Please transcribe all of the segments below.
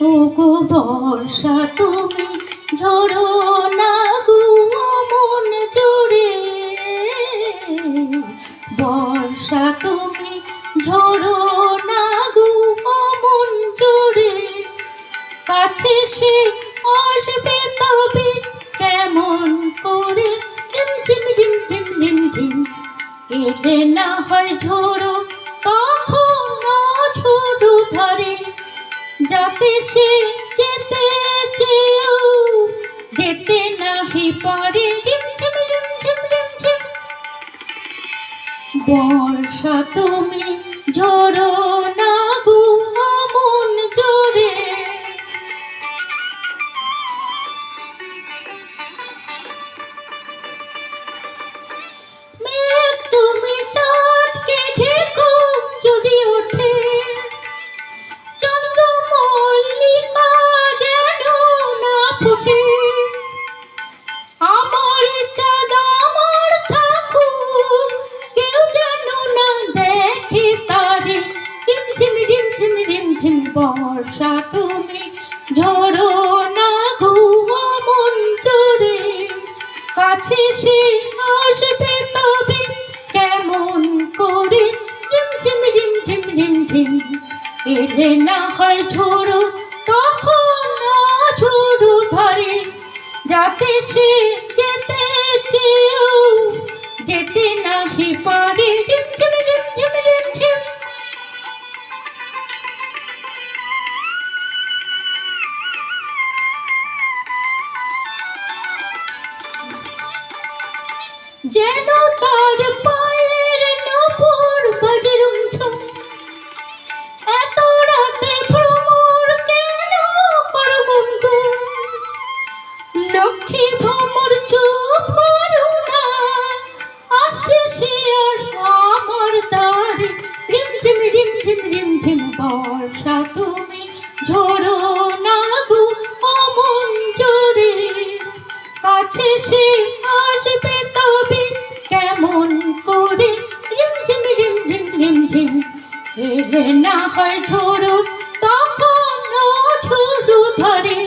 ও গো বর্ষা, তুমি ঝরো না গো মন জোরে। বর্ষা, তুমি ঝরো না গো মন জোরে। কাছে সে আসবে তবে কেমন করে? ঝিম ঝিম ঝিম ঝিম ঝিম ঝিম এলে না হয় ঝোড়ো তখন ঝোড়ো ধরে। সে যেতে চেয়েও যেতে নাহি পারে। বর্ষা তুমি ঝোড়ো না বর্ষা তুমি ঝোড়ো না গো মন জোরে কাছে সে আসবে তবে কেমন করে? ঝিম ঝিম ঝিম ঝিম ঝিম ঝিম। এলে না হয় ঝোড়ো, তখন না ঝোড়ো ধরে। যাতে সে যেন তার পায়ের না হয় ঝোড়ো তখন ঝোড়ো ধরে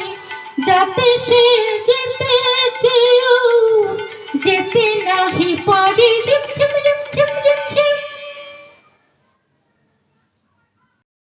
যাতে সে